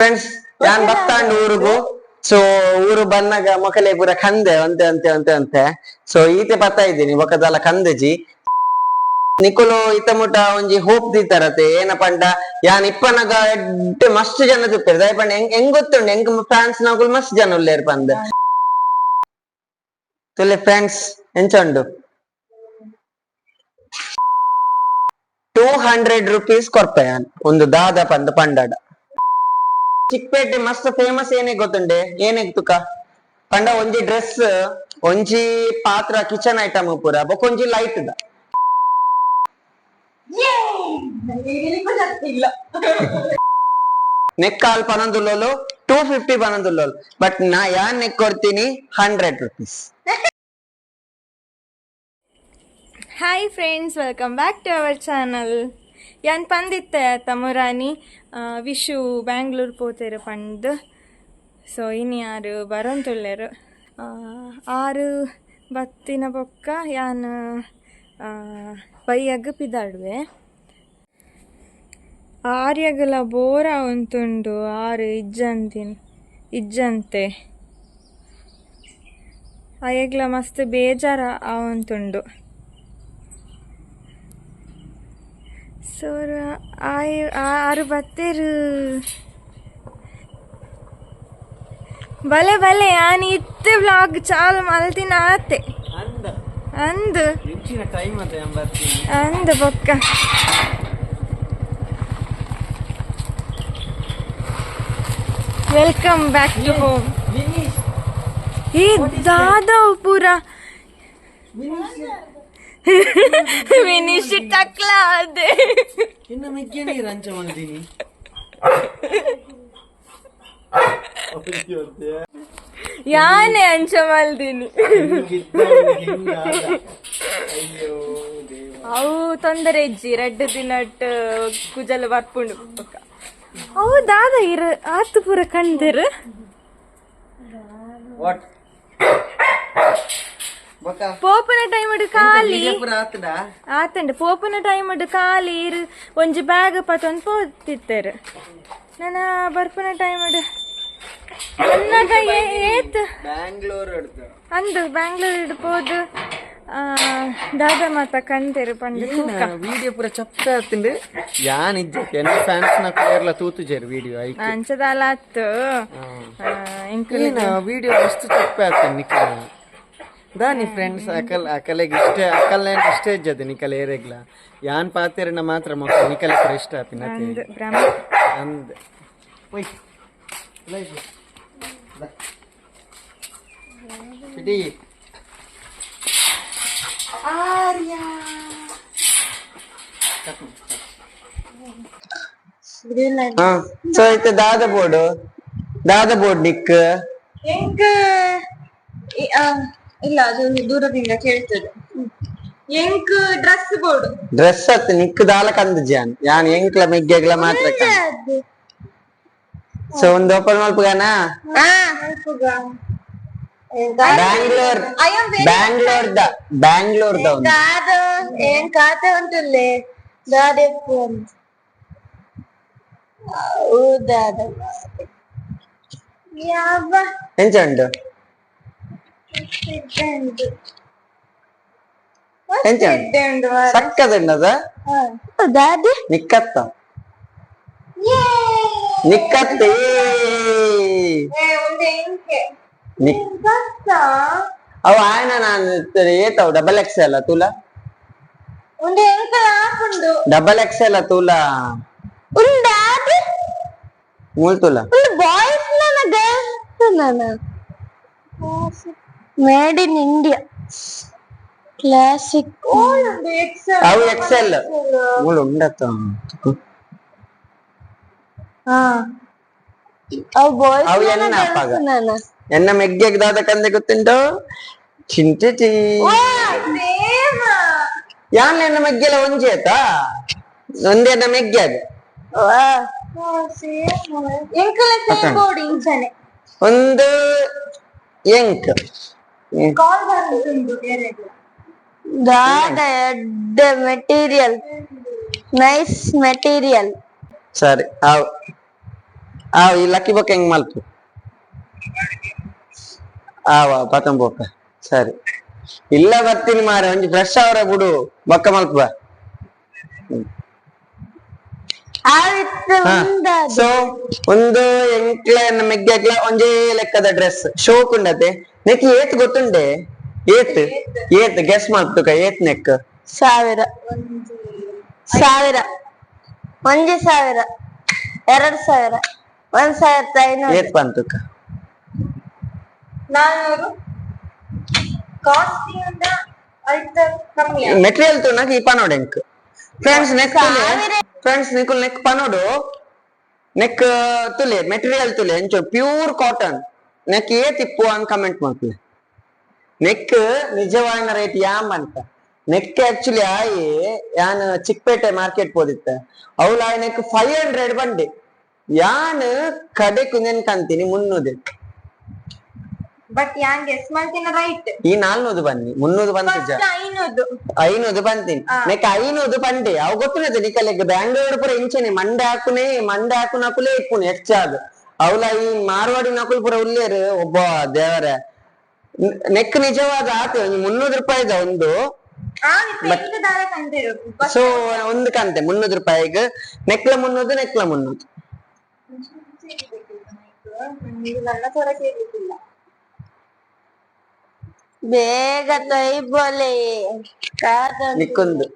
Friends ಯಾನ್ ಬತ್ತಾಂಡ್ ಊರಿಗೂ so ಊರು ಬಂದಾಗ ಮೊಕಲೆ ಪೂರ ಕಂದೆ ಅಂತೆ ಅಂತೆ ಅಂತೆ ಅಂತೆ ಸೊ ಈತೆ ಬರ್ತಾ ಇದ್ದೀನಿ ಬೊಕದಲ ಕಂದಜಿ. ನಿಕುಲು ಇತ ಮುಟ ಒಂಜಿ ಹೋಪ್ ದೀತಾರತೆ. ಏನ ಪಂಡ? ಯಾನ್ ಇಪ್ಪನಗ ಎಡ್ಡೆ ಮಸ್ತ್ ಜನ ತುಪ್ಪೇರ್ ದಯ ಪಂಡ ಹೆಂಗ್ ಹೆಂಗ್ ಗೊತ್ತುಂಡು? ಹೆಂಗ್ ಫ್ಯಾನ್ಸ್ ನಗುಲ್ ಮಸ್ತ್ ಜನ ಉಲ್ಲೇರ್ ಪಂದ? ತುಲೆ ಫ್ರೆಂಡ್ಸ್ ಎಂಚಂಡು? ಟೂ ಹಂಡ್ರೆಡ್ ರುಪೀಸ್ ಕೊರ್ಪ ಯಾನ್ ಒಂದು ದಾದ ಪಂದ ಪಂಡಡ. ಚಿಕ್ಪೇಟೆ ಮಸ್ತ್ ಫೇಮಸ್ ಏನೇ ಗೊತ್ತುಂಡೆ ಏನೇ ತುಕ ಪಂಡ ಒಂಜಿ ಡ್ರೆಸ್ ಒಂಜಿ ಪಾತ್ರ ಕಿಚನ್ ಐಟಮ್ ಪೂರ ಬೊಕೊಂಜಿ ಲೈಟ್ ದ ನೆಕ್ಕಾಲ್ ಪನಂದುಲ್ಲೋಲು ಟೂ ಫಿಫ್ಟಿ ಪನಂದುಲ್ಲೋಲು ಬಟ್ ನಾ ಯಾನ್ ನೆಕ್ ಕೊಡ್ತೀನಿ hundred rupees hi friends welcome back to our channel ಯಾನ್ ಪಂದಿತ್ತೆ ತಮುರಾನಿ ವಿಶು, ಬ್ಯಾಂಗ್ಳೂರ್ ಪೋತೆರು ಪಂದ್ ಸೊ ಇನ್ನು ಯಾರು ಬರೋಂತುಳ್ಳೆರು ಆರು ಬತ್ತಿನ ಬೊಕ್ಕ ಯಾನ್ ಬೈಯಗ್ ಪಿದಾಡುವೆ ಆರ್ಯಗಲ ಬೋರ ಉಂತುಂಡು ಆರು ಇಜ್ಜಂತಿನ್, ಇಜ್ಜಂತೆ. ಅಯ್ಯಗ್ಲ ಮಸ್ತ್ ಬೇಜಾರ ಆವಂತುಂಡು. ಸೋರ ಆಯ್ ಆರು ಬತ್ತೇರು ಬಲೆ ಬಲೆ ಆನ್ ಇತ್ತೆ ವ್ಲಾಗ್ ಚಾಲು ಮಲ್ತಿನ ಆತೆ ಅಂದು ಅಂದು ಬೊಕ್ಕ ವೆಲ್ಕಮ್ ಬ್ಯಾಕ್ ಟು ಹೋಮ್ ಈ ದಾದವ್ ಪೂರ ವಿನಿಶ್ ಟಕ್ಲಾದೆ ಇನ್ನು ಮಿಗ್ಗೇನೆ ರಂಚ ಮಾಡಿದೀನಿ ಯಾನೆ ಅಂಚ ಮಲ್ದಿನಿ ಅವು ತೊಂದರೆ ಇಜ್ಜಿ ರೆಡ್ ದಿನಟ್ ಕುಜಲ ಬರ್ಪುಂಡು. ಅವು ದಾದ ಇರ ಆತು ಪೂರ ಕಂದಿರು. ವಾಟ್ ಪೋಪನ ಟೈಮ್ ಖಾಲಿ. ಆತಡ ಆತಂಡ. ಪೋಪನ ಟೈಮ್ ಖಾಲಿ ಇರು. ಒಂಜಿ ಬ್ಯಾಗ್ ಪತ್ತೊಂದು ಪೋತಿತ್ತೇರು. ನನ್ನ ಬರ್ಪನ ಟೈಮ್ ಅನ್ನಗ ಏತ್? ಬ್ಯಾಂಗ್ಳೂರ್ ಅಂದು ಬ್ಯಾಂಗ್ಳೂರ್ ಇಡ್ಬೋದು ದಾದ ಮಾತ ಕಂತೇರು ಪಂಡ ವಿಡಿಯೋ ಪೂರ ಚಪ್ಪ ಆತಿಂಡು? ಯಾನ್ ಇಜ್ಜಕ್ಕೆ ಎನ್ನ ಫ್ಯಾನ್ಸ್ನ ಪ್ಲೇಯರ್ಲ ತೂತು ಜೇರು ವಿಡಿಯೋ ಐಕೆ ಅಂಚದಾಲ ಆತು. ಇಂಕ್ಲು ವಿಡಿಯೋ ಮಸ್ತ್ ಚಪ್ಪ ಆತೀನಿ ನಿಖಲ? ದಾನಿ ಫ್ರೆಂಡ್ಸ್ ಅಕಲ್ ಅಕಲೆಗೆ ಇಷ್ಟೇ ಅಕಲ್ಲೇನು ಇಷ್ಟೇ ಇಜ್ಜದ ನಿಕಲ್ ಏರೆಗ್ಲ ಯಾನ್ ಪಾತೆರನ ಮಾತ್ರ ಮಕ್ಕಳು ನಿಕಲ್ ಪೂರ ಇಷ್ಟ ಆತಿನ ಅಂದು ಸೊ ದಾದ ಬೋರ್ಡು. ದಾದ ಬೋರ್ಡ್ ನಿಕ್ ಹೆಂಗ? ಇ- ಆ, ಇಲ್ಲ ಅದು ದೂರದಿಂದ ಕೇಳ್ತದೆ ಹೆಂಗ್ ಡ್ರೆಸ್ ಬೋರ್ಡ್ ಡ್ರೆಸ್ ಅತ್ ನಿಕ್ ದಾಲ ಕಂದ್ ಜಾನ್ ಯಾನ್ ಎಂಕ್ಲ ಮೆಗ್ಗೆಗ್ಲ ಮಾತ್ರ ಸೊ ಒಂದ್ ಓಪನ್ ಮಲ್ಪಗಾನ ಬ್ಯಾಂಗ್ಳೂರ್ ಬ್ಯಾಂಗ್ಳೂರ್ ದ ಬ್ಯಾಂಗ್ಳೂರ್ ದ ಒಂದು ಕಾದ ಏನ್ ಖಾತೆ ಉಂಟುಲ್ಲೇ ದಾದೆ ಫೋನ್ ಹೌದಾದ ಯಾವ ಎಂಚ ಉಂಟು ಉಂಟು ಎಂಚ ಉಂಟು ಉಂಟು ಸಕ್ಕದುಂಡದ ದಾದೆ ನಿಕ್ಕತ್ತ. ನಿಕ್ಕತ್ತೆ. ಒಂದು ಹೆಂಗೆ? ನಿಕ್ ಗೊತ್ತಾ ಅವ ಆಯ್ನ ನಾನು ಏತಾವ್? ಡಬಲ್ ಎಕ್ಸ್ ಅಲ್ಲ ತುಲ? ಒಂದು ಹೆಂಗ ಹಾಕೊಂಡು? ಡಬಲ್ ಎಕ್ಸ್ ಅಲ್ಲ ತುಲ? ಒಂದು ದಾದೆ ಮೂಲ್ ತುಲ. ಒಂದು ಬಾಯ್ಸ್ ನನ್ನ ಗರ್ಲ್ಸ್ ನನ್ನ ಮೇಡ್ ಇನ್ ಇಂಡಿಯಾ ಕ್ಲಾಸಿಕ್ ಅವು ಎಕ್ಸ್ ಎಲ್ ಉಂಡತ ಉಂಡತ್ತ ಅವು ಬಾಯ್ಸ್ ಅವು ಎನ್ನ ಅಪ್ಪಾಗ ಎನ್ನ ಮೆಗ್ಗೆ ದಾದ ಕಂದೆ ಗೊತ್ತುಂಟು ಚಿಂಟಿ ಯಾನ್ ಎನ್ನ ಮೆಗ್ಗೆಲ ಒಂಜಿ ಆಯ್ತಾ ಒಂದೇ ಎನ್ನ ಮೆಗ್ಗೆ ಅದು ಎಂಕಲ ಇಂಚನೆ ಒಂದು ಎಂಕ್ ದಾದ ಎಡ್ಡ ಮೆಟೀರಿಯಲ್ ನೈಸ್ ಮೆಟೀರಿಯಲ್ ಸರಿ ಅವ್ ಆ ಈ ಲಕ್ಕಿ ಬೊಕ್ಕ ಹೆಂಗ್ ಮಲ್ಪು ಆವ ಪತಂ ಬೊಕ್ಕ ಸರಿ. ಇಲ್ಲ ಬರ್ತೀನಿ ಮಾರೆ ಒಂಜಿ ಫ್ರೆಶ್ ಅವರ ಬಿಡು. ಬೊಕ್ಕ ಮಲ್ಪ ಸೊ ಒಂದು ಎಂಕ್ಲೆ ಮೆಗ್ಗೆಗ್ಲ ಒಂದೇ ಲೆಕ್ಕದ ಡ್ರೆಸ್ ಶೋಕ್ ಉಂಡತೆ. ನೆಕ್ ಏತ್ ಗೊತ್ತುಂಡೆ? ಏತ್? ಏತ್. ಗೆಸ್ ಮಾಡ್ತುಕ. ಏತ್ ನೆಕ್ ಸಾವಿರ. ಸಾವಿರ. ಒಂದು ಸಾವಿರ. ಎರಡ್ ಸಾವಿರ. ಒಂದ್ ಸಾವಿರದ ಐನೂರು. ಏತ್ ಬಂತುಕ. ನಾನ್ನೂರು ಕಾಸ್ಟಿಂಗ್ ಮೆಟೀರಿಯಲ್ ತುನಕ್ ಈ ಪನೋಡ್ ಫ್ರೆಂಡ್ಸ್ ನೆಕ್ ಫ್ರೆಂಡ್ಸ್ ನಿಕುಲ್ ನೆಕ್ ಪನೋಡು. ನೆಕ್ ತುಲೆ ಮೆಟೀರಿಯಲ್ ತುಲೆ. ಎಂಚು ಪ್ಯೂರ್ ಕಾಟನ್ ನೆಕ್ ಏ ತಿಪ್ಪು ಅಂತ ಕಮೆಂಟ್ ಮಾಡ್ತಲೆ ನೆಕ್ ನಿಜವಾದ ರೇಟ್ ಯಾಮ್ ಅಂತ. ನೆಕ್ ಆಕ್ಚುಲಿ ಆಯಿ ಯಾನ್ ಚಿಕ್ಕಪೇಟೆ ಮಾರ್ಕೆಟ್ ಪೋದಿತ್ತ ಅವಳ ಆಯ್ ನೆಕ್ ಫೈವ್ ಹಂಡ್ರೆಡ್ ಬಂಡೆ ಯಾನ್ ಕಡೆ ಕುಂದೇನ್ ಕಂತೀನಿ ಮುನ್ನೂದೆ. ಬಟ್ ಯಾನ್ ಗೆಸ್ ಮಾಡ್ತೀನ ರೈಟ್ ಈ ನಾಲ್ನೂದು ಬನ್ನಿ ಮುನ್ನೂದು ಬಂತು ಐನೂದು. ಐನೂದು ಬಂತೀನಿ. ನೆಕ್ ಐನೂದು ಪಂಡೆ ಅವು ಗೊತ್ತಿನದು ನಿಕಲೆಗ್ ಬ್ಯಾಂಗ್ಳೂರ್ ಪುರ ಇಂಚನೆ ಮಂಡೆ ಹಾಕುನೆ ಮಂಡೆ ಹಾಕು ನಕುಲೆ ಇಪ್ಪುನೆ ಹೆಚ್ಚಾಗ. ಅವಲ ಈ ಮಾರ್ವಾಡಿ ನಕುಲ್ ಪುರ ಉಲ್ಲೇರ್ ಒಬ್ಬ ದೇವರ. ನೆಕ್ ನಿಜವಾದ ಆತ ಮುನ್ನೂರು ರೂಪಾಯಿದ ಒಂದು. ಸೊ ಒಂದು ಕಂತೆ ಮುನ್ನೂರು ರೂಪಾಯಿಗೆ. ನೆಕ್ಲ ಮುನ್ನೂದು ನೆಕ್ಲ ಮುನ್ನೂದು. ಬೇಗ ತೊಯ್ಬೋಲೆ ಕಾದಂಡು ನಿಕ್ಕೊಂದು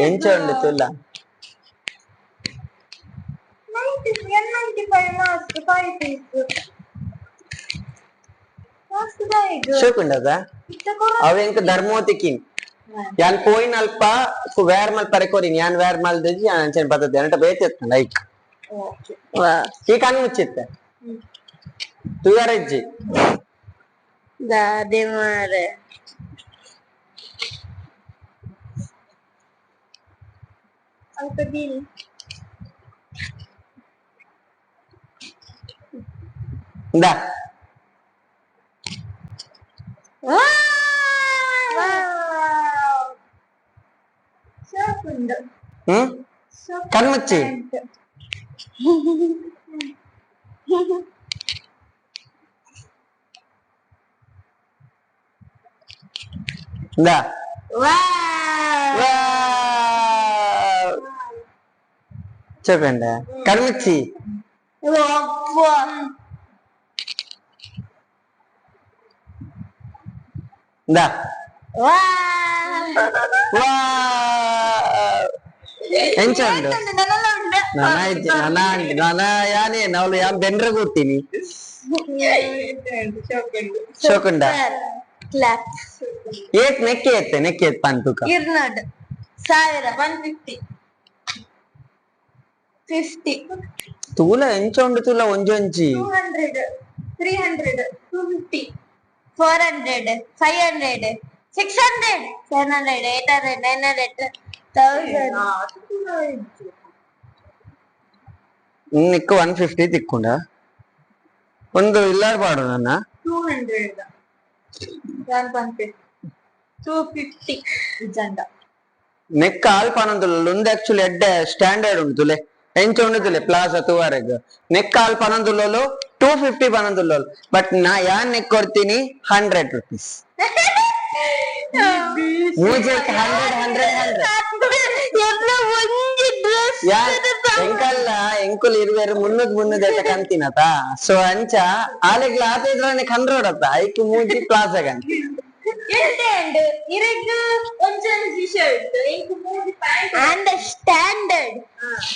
ಎಂಚ ಉಂಡು ತುಲ್ಲ ninety five mask five piece ಮಸ್ತ್ ಬಾಯಿಗ್ ಶೋಕುಂಡದ ಅವ ಎಂಕ್ ಧರ್ಮೋತಿಕಿನ್ ಯಾನ್ ಕೋಯಿನ್ ಅಲ್ಪ ವ್ಯಾರ್ ಮಲ್ ಪರೆಕೋರಿನ್ ಯಾನ್ ವ್ಯಾರ್ ಮಲ್ ದಜಿ ಯಾನ್ ಅಂಚೆನ್ ಬರ್ತದೆ ಅನಟ ಬೇತಿತ್ತ દાદીમાર અંકદીન દા కన్నుచ్చి ವಾ ಎಂಚ ಉಂಡು ನನ್ನೆಲ್ಲ ಉಂಡು ನನ ಇಜ್ಜಿ ನನ ನನ ಯಾನೇ ನಾವು ಯಾನ್ ಬೆಂಡ್ರ ಕೂತೀನಿ ಶೋಕುಂಡ ಕ್ಲಾಪ್ ಏತ್ ನೆಕ್ಕೆ ಎತ್ತೆ ನೆಕ್ಕೆ ಎತ್ ಪಂತುಕ ಇರ್ನಡ್. ಸಾವಿರ ಒನ್ ಫಿಫ್ಟಿ ಫಿಫ್ಟಿ ತೂಲ ಎಂಚ ಉಂಡು ತೂಲ ಒಂಜಿ ಒಂಜಿ two hundred three hundred two fifty four hundred five hundred six hundred seven hundred eight hundred nine hundred thousand ನಿಕ್ಕ one fifty ತಿಕ್ಕೊಂಡ. ಒಂದು ಇಲ್ಲಾಡ್ ಪಾಡು ನನ್ನ. ಟೂ ಹಂಡ್ರೆಡ್ ಯಾನ್ ಬಂತೆ ಟೂ ಫಿಫ್ಟಿ ಜಂಡ ನೆಕ್ಕ ಆಲ್ ಪನಂದುಲ್ಲ ಒಂದು ಆಕ್ಚುಲಿ ಎಡ್ಡೆ ಸ್ಟ್ಯಾಂಡರ್ಡ್ ಉಂಟು ತುಲೆ ಎಂಚ ಉಂಡು ತುಲೆ ಪ್ಲಾಜಾ ತುವಾರೆಗ್. ನೆಕ್ಕ ಆಲ್ ಪನಂದುಲ್ಲಲು ಟೂ ಫಿಫ್ಟಿ ಪನಂದುಲ್ಲಲು ಬಟ್ ನಾ ಯಾನ್ ನೆಕ್ ಕೊಡ್ತೀನಿ? ಹಂಡ್ರೆಡ್ ರುಪೀಸ್ ಮೂಜೆಕ್ ಹಂಡ್ರೆಡ್ ಹಂಡ್ರೆಡ್ ಹಂಡ್ರೆಡ್ ಒಂದು ಅಂಕುಲ್ ಇರುವರು ಮುನ್ನದ್ ಮುನ್ನದ್ ಅಂತ ಕಂತಿನತ ಸೊ ಅಂಚ ಆಲೆಗ್ಲ ಇದ್ರೆ ಕಂಡ್ರೋಡತ್ತ ಐಕ್ ಮೂಜಿ ಪ್ಲಾಜಾ ಕಂತಿ ಸ್ಟ್ಯಾಂಡರ್ಡ್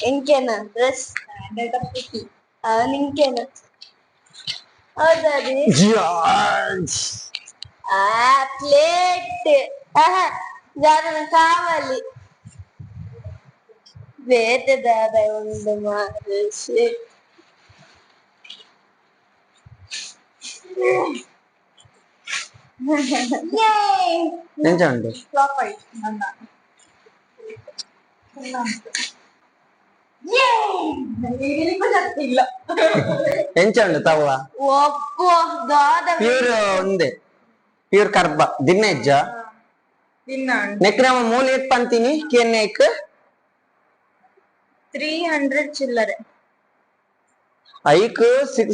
ಇಂಕೆನ ಡ್ರೆಸ್ ಅವನ್ ಇಂಕೆನ ಹೌದಾ ప్లేట్ కావాలి ವೇದದಾದ ಒಂದು ಮಹರ್ಷಿ ಎಂತ ಉಂಟು ಎಂಚ ಉಂಟು ತವ್ವ ಒಪ್ಪು ಪ್ಯೂರ್ ಒಂದೇ ಪ್ಯೂರ್ ಕರ್ಬ ದಿನ ಹೆಜ್ಜ ನೆಕ್ ನಮ್ಮ ಮೂಲೆ ಇಟ್ಪಂತೀನಿ ಕೆ ನೆಕ್ ತ್ರೀ ಹಂಡ್ರೆಡ್ ಚಿಲ್ಲರೆ ಐಕ್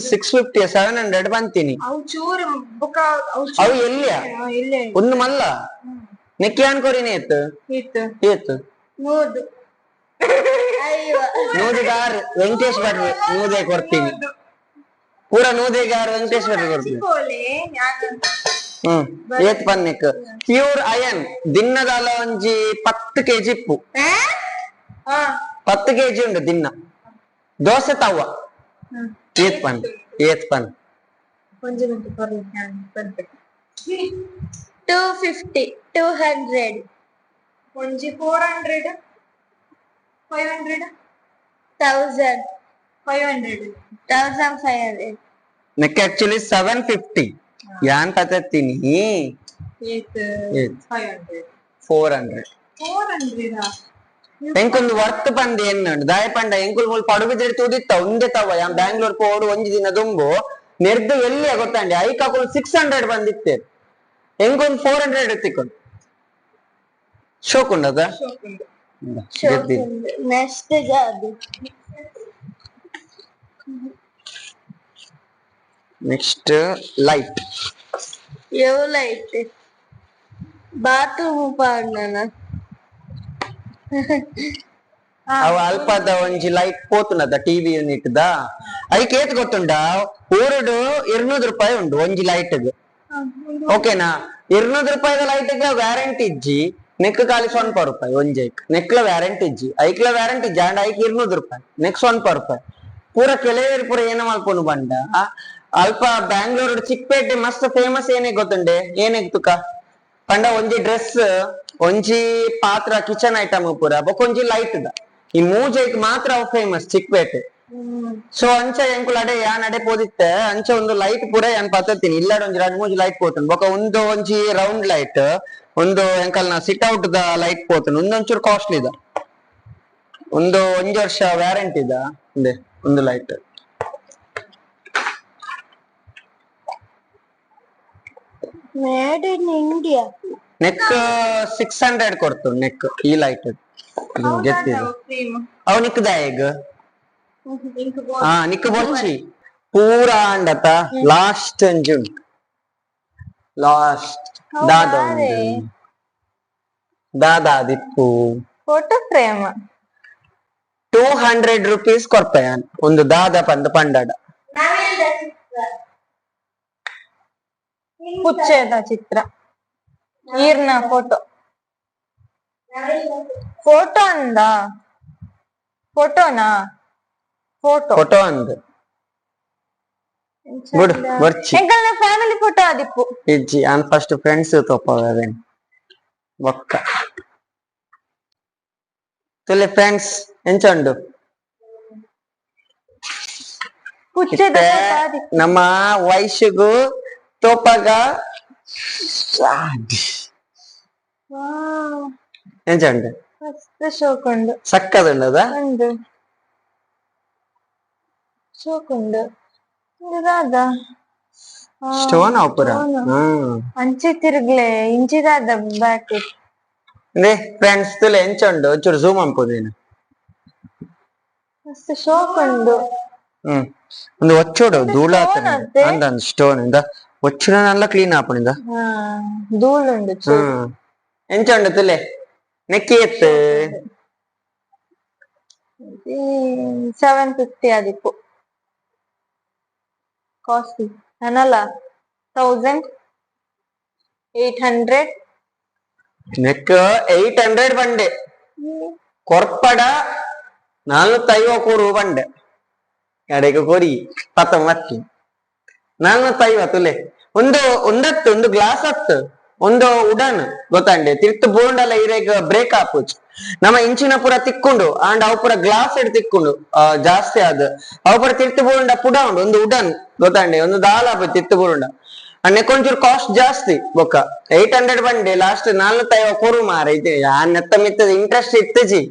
ಸಿಕ್ಸ್ ಫಿಫ್ಟಿ ಸೆವೆನ್ ಹಂಡ್ರೆಡ್ ಬಂತೀನಿ. ಅವು ಚೂರು ಬುಕ್ಕ ಅವು ಎಲ್ಲಿಯ? ಇಲ್ಲೇ ಒಂದು ಮಲ್ಲ? ನೆಕ್ಕಿ ಅನ್ಕೋರಿನೇ ಇತ್ತು ಇತ್ತು. ಇತ್ತು ಮೂದು. ನೂದಿಗಾರ್ ವೆಂಕಟೇಶ್ ಭಟ್ರು ನೂದೆ ಕೊಡ್ತೀನಿ. ಪೂರ ನೂದೆಗಾರ್ ವೆಂಕಟೇಶ್ ಭಟ್ರು ಕೊಡ್ತೀನಿ. ಹ್ಮ್. ಏತ್ ಪನ್ನಿಕ್ ಪ್ಯೂರ್ ಅಯನ್ ದಿನದಲ್ಲ ಒಂಜಿ ಪತ್ತು ಕೆಜಿ ಇಪ್ಪು ಹಾ ಪತ್ತು ಕೆಜಿ ಉಂಡು ದಿನ ದೋಸೆ ತವ್ವ ಏತ್ ಪನ್ ಏತ್ ಪನ್ ಕೊಂಚ ಮಿನಿಟ್ ಬರ್ಲಿ ನಾನು ಬರ್ಬೇಕು ಟೂ ಫಿಫ್ಟಿ ಟೂ ಹಂಡ್ರೆಡ್ ಒಂಜಿ four hundred five hundred thousand five hundred thousand five hundred neck actually seven fifty ಯಾನ್ ಎಂಕೊಂದು ವರ್ತ್ ಪಂದ್ ಎನ್ನಂಡು. ದಾಯ ಪಂಡ ಎಂಕುಲ್ ಮುಲ್ ಪಡುಬಿದ್ರೆ ತೂದಿತ್ತ ಒಂದೇ ತವ ಯಾ ಬ್ಯಾಂಗ್ಳೂರ್ ಪೋಡು ಒಂಜಿ ದಿನ ದುಂಬು. ನೆರ್ದು ಎಲ್ಲಿ ಗೊತ್ತಂಡಿ? ಐಕಾಕುಲ್ ಸಿಕ್ಸ್ ಹಂಡ್ರೆಡ್ ಬಂದಿತ್ತೆ ಎಂಕೊಂದು ಫೋರ್ ಹಂಡ್ರೆಡ್ ಎತ್ತಿಕೊಂಡು ಶೋಕುಂಡದ ನೆಕ್ಸ್ಟ್ ನೆಕ್ಸ್ಟ್ ಲೈಟ್. ಯಾವ ಲೈಟ್ ಬಾತ್ರೂಮ್ ಪಾಡ್ನ ಅವ ಅಲ್ಪದ ಒಂಜಿ ಲೈಟ್ ಪೋತುನದ ಟಿವಿ ಯೂನಿಟ್ ದ ಐಕ್ ಏತ್ ಗೊತ್ತುಂಡ? ಊರುಡು ಇರ್ನೂರು ರೂಪಾಯಿ ಉಂಡು ಒಂಜಿ ಲೈಟ್ ಓಕೆನಾ ಇರ್ನೂರು ರೂಪಾಯಿದ ಲೈಟ್ಗೆ ವ್ಯಾರಂಟಿ ಇಜ್ಜಿ. ನೆಕ್ ಖಾಲಿ ಸೊನ್ಪ ರೂಪಾಯಿ ಒಂಜೈಕ್ ನೆಕ್ಲ ವ್ಯಾರಂಟಿ ಇಜ್ಜಿ. ಐಕ್ಲ ವ್ಯಾರಂಟಿ ಇಜ್ಜಿ ಅಂಡ್ ಐಕ್ ಇರ್ನೂರು ರೂಪಾಯಿ. ನೆಕ್ ಸೊನ್ಪ ರೂಪಾಯಿ. ಪೂರ ಕೆಲವೇರು ಪೂರ ಏನ ಮಲ್ಪೊಂಡು ಬಂಡ ಅಲ್ಪ ಬ್ಯಾಂಗ್ಳೂರು ಚಿಕ್ಕಪೇಟೆ ಮಸ್ತ್ ಫೇಮಸ್ ಏನೇ ಗೊತ್ತುಂಡೆ? ಏನೇ ತುಕ ಪಂಡ ಒಂಜಿ ಡ್ರೆಸ್ ಒಂಜಿ ಪಾತ್ರ ಕಿಚನ್ ಐಟಮ್ ಪೂರ ಬೊಕೊಂಜಿ ಲೈಟ್ ದ. ಈ ಮೂಜೈಕ್ ಮಾತ್ರ ಫೇಮಸ್ ಚಿಕ್ಕಪೇಟೆ ಸೊ ಅಂಚ ಎಂಕುಲ್ ಅಡೆ, ಯಾನ್ ಅಡೆ ಪೋದಿತ್ತೆ, ಅಂಚ ಒಂದು ಲೈಟ್ ಪೂರ ಯಾನ್ ಪತ್ತತೀನಿ ಇಲ್ಲಾಡ ಒಂಜಿ ಎರಡು ಮೂಜಿ ಲೈಟ್ ಪೋತನ್. ಬೊಕ ಒಂದು ಒಂಜಿ ರೌಂಡ್ ಲೈಟ್ ಒಂದು ಎಂಕಲ್ ನಾ ಸಿಟ್ ಔಟ್ ದ ಲೈಟ್ ಪೋತನ್. ಒಂದೊಂಚೂರು ಕಾಸ್ಟ್ಲಿ ದ. ಒಂದು ಒಂಜಿ ವರ್ಷ ವ್ಯಾರಂಟಿ ದ. ಒಂದೇ ಒಂದು ಲೈಟ್ ಮೇಡ್ ಇನ್ ಇಂಡಿಯಾ ನೆಕ್ ಸಿಕ್ಸ್ ಹಂಡ್ರೆಡ್ ಕೊಡ್ತು ನೆಕ್ ಈ ಲೈಟ್ ಗೆತ್ತಿದೆ ಅವ್ ನಿಕ್ ಈಗ ಹಾ ನಿಕ್ ಬೊಚ್ಚಿ ಪೂರ ಅಂಡತ ಲಾಸ್ಟ್ ಅಂಜು ಲಾಸ್ಟ್ ದಾದ ದಾದಾ ದಿಪ್ಪು photo frame two hundred rupees ಕೊರ್ಪಯಾನ್ ಒಂದು ದಾದ ಪಂದ ಪಂಡಡ. ಪುಚ್ಚೆದ ಚಿತ್ರ. ಈರ್ನ ಫೋಟೋ ಫೋಟೋ ಅಂದ? ಫೋಟೋನಾ ಫೋಟೋ ಫೋಟೋ ಅಂದ್. ಬಿಡು ಬರ್ಚಿ. ಎಂಕಲ್ನ ಫ್ಯಾಮಿಲಿ ಫೋಟೋ ಆದಿಪ್ಪು ಇಜ್ಜಿ ಅನ್ ಫಸ್ಟ್ ಫ್ರೆಂಡ್ಸ್ ತೊಪ್ಪವೇನ್ ಬೊಕ್ಕ ತುಲೆ ಫ್ರೆಂಡ್ಸ್ ಎಂಚಂಡು? ಪುಚ್ಚೆದ ಇತ್ತೆ ಫೋಟೋ ಆದಿಪ್ಪು ನಮ್ಮ ವಯಸ್ಸಿಗೂ ತೋಪಗ. ಎಂಚಂಡು ಮಸ್ತ್ ಶೋಕುಂಡು ಸಕ್ಕದುಂಡದ ಒಂದು ಶೋಕುಂಡು ಇದಾದ ಸ್ಟೋನ್ ಅಪುರ ಹ್ಮ್ ಅಂಚೆ ತಿರುಗ್ಲೆ ಇಂಚಿದಾದ ಬ್ಯಾಕ್ ಅಂದ್ರೆ ಫ್ರೆಂಡ್ಸ್ ತುಲೆ ಎಂಚಂಡು ಒಂಚೂರು ಝೂಮ್ ಅನ್ಪೋದೇನು ಮಸ್ತ್ ಶೋಕುಂಡು ಹ್ಮ್ ಒಂದು ಒಚ್ಚೋಡು ಧೂಳಾತ ಅತ್ತೆ? ಅಂದ ಸ್ಟೋನ್ ಇಂದ ಒಚ್ಚುನ ನಲ್ಲ ಕ್ಲೀನ್ ಆಪಣಿಂದ ಹಾ ಧೂಳುಂಡು ಚೂರು ಹ್ಮ್ ತುಲೆ ನೆಕ್ಕಿ ಎತ್ತು ಸೆವೆನ್ ಫಿಫ್ಟಿ ಆದಿಪ್ಪು ಕಾಸ್ಟ್ಲಿ ಅನ್ನಲ್ಲ ತೌಸಂಡ್ ಏಟ್ ಹಂಡ್ರೆಡ್ ನೆಕ್ ಏಟ್ ಹಂಡ್ರೆಡ್ ಬಂಡೆ. ಕೊರ್ಪಡ ನಾಲ್ನೂತ್ತೈವ ಕೂರು ಬಂಡೆ. ಕಡೆಗೆ ಕೊರಿ ಪತ್ತ ಮತ್ತಿ ನಾಲ್ನೂತ್ತೈವ ಲೇ ಒಂದು ಒಂದತ್ತು ಒಂದು ಗ್ಲಾಸ್ ಹತ್ತು. ಒಂದು ಉಡನ್ ಗೊತ್ತಂಡೆ ತಿರ್ತ್ ಬೋಂಡಲ ಇರೇಗ ಬ್ರೇಕ್ ಆಪುಜ್ ನಮ್ಮ ಇಂಚಿನ ಪೂರ ತಿಕ್ಕೊಂಡು ಅಂಡ್ ಅವು ಪೂರ ಗ್ಲಾಸ್ ಇಡ್ ತಿಕ್ಕೊಂಡು ಜಾಸ್ತಿ ಆದ್. ಅವು ಪೂರ ತಿರ್ತ್ ಬೋಂಡ ಪುಡ ಉಂಡು, ಒಂದು ಉಡನ್ ಗೊತ್ತಂಡೆ, ಒಂದು ದಾಲ್ ತಿರ್ತು ಬೋಂಡ. ಅನ್ನೆ ಕೊಂಚೂರು ಕಾಸ್ಟ್ ಜಾಸ್ತಿ ಬೊಕ್ಕ. ಏಟ್ ಹಂಡ್ರೆಡ್ ಬಂಡೆ ಲಾಸ್ಟ್ ನಾಲ್ಕೈವ ಕೊರು ಮಾರ, ಇದೆ ಆ ನೆತ್ತ ಮಿತ್ತದ ಇಂಟ್ರೆಸ್ಟ್ ಇತ್ತಜಿ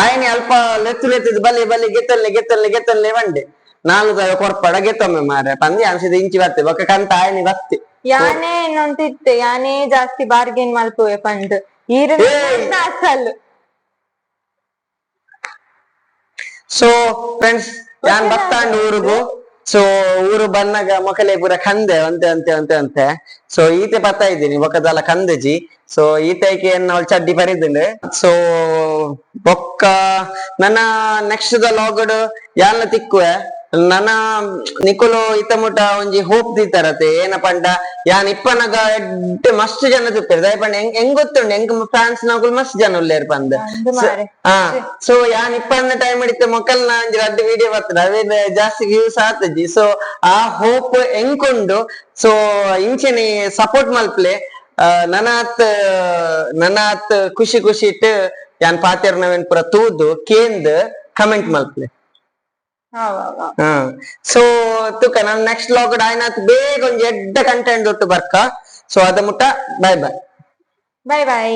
ಆಯ್ನೆ ಅಲ್ಪ ಲೆತ್ತು ಲೆತ್ತದ ಬಲೆ ಬಲಿ ಗೆತ್ತಲ್ಲೆ ಗೆತ್ತಲ್ಲೆ ಗೆತ್ತಲ್ಲೆ ಬಂಡೆ ನಾಲ್ಕೈವ ಕೊರ್ಪಡ, ಗೆತ್ತೊಮ್ಮೆ ಮಾರ ಪಂದಿ ಅನ್ಸಿದ ಇಂಚಿ ಬತ್ತೆ, ಬೊಕ್ಕ ಕಂತ ಆಯ್ನೆ ಬತ್ತಿ. ಯಾನೇ ಇನ್ನೊಂದಿತ್ತೆ ಯಾನೇ ಜಾಸ್ತಿ ಬಾರ್ಗೇನ್ ಮಲ್ಪುವೆ ಪಂಡ್! ಅಸಲ್ ಸೊ ಫ್ರೆಂಡ್ಸ್ ಯಾನ್ ಬತ್ತಾಂಡ್ ಊರುಗು. ಸೊ ಊರು ಬಂದಾಗ ಮೊಕಲೆ ಪೂರ ಕಂದೆ ಅಂತೆ ಅಂತೆ ಅಂತೆ ಅಂತೆ ಸೊ ಈತೆ ಬರ್ತಾ ಇದ್ದೀನಿ ಬೊಕ್ಕದಲ್ಲ ಕಂದೆಜಿ. ಸೊ ಈತೈಕೆ ಅವಳು ಚಡ್ಡಿ ಪರಿದಿಂಡು ಸೊ ಬೊಕ್ಕ ನನ್ನ ನೆಕ್ಸ್ಟ್ ದ ಲಾಗಡ್ ಯಾನ್ಲ ತಿಕ್ಕುವೆ? ನನ್ನ ನಿಕುಲು ಇತ್ತ ಮುಟ ಒಂಜಿ ಹೋಪ್ ದೀತರತೆ ಏನ ಪಂಡ ಯಾನ್ ಇಪ್ಪನಗ ಎಡ್ಡೆ ಮಸ್ತ್ ಜನ ತುಪ್ಪೇರು ದಯಪಂಡ ಹೆಂಗ್ ಹೆಂಗ್ ಗೊತ್ತುಂಡು ಹೆಂಗ್ ಫ್ಯಾನ್ಸ್ ನಗುಲ್ ಮಸ್ತ್ ಜನ ಉಳ್ಳೇರ್ ಪಂದ್ ಹಾ ಸೊ ಯಾನ್ ಇಪ್ಪನ ಟೈಮ್ ಇಡಿತ ಮೊಕಲ್ನ ಒಂಜಿ ರಡ್ಡು ವಿಡಿಯೋ ಬರ್ತದೆ. ಅವೇನ ಜಾಸ್ತಿ ವ್ಯೂಸ್ ಆತಜಿ ಸೊ ಆ ಹೋಪ್ ಹೆಂಗುಂಡು ಸೊ ಇಂಚೆನೆ ಸಪೋರ್ಟ್ ಮಲ್ಪ್ಲೆ. ನನಾತ್ ನನಾತ್ ಖುಷಿ ಖುಷಿ ಇಟ್ಟು ಯಾನ್ ಪಾತಿರ್ನವೇನ್ ಪುರ ತೂದು ಕೇಂದ್ ಕಮೆಂಟ್ ಮಲ್ಪ್ಲೆ. ಹಾ ಸೊ ತುಕ ನನ್ ನೆಕ್ಸ್ಟ್ ಲಾಗ್ ಆಯ್ನಾತ್ ಬೇಗ ಒಂಜಿ ಎಡ್ಡ ಕಂಟೆಂಟ್ ಒಟ್ಟು ಬರ್ಕ. ಸೊ ಅದ ಮುಟ್ಟ ಬಾಯ್ ಬಾಯ್ ಬಾಯ್ ಬಾಯ್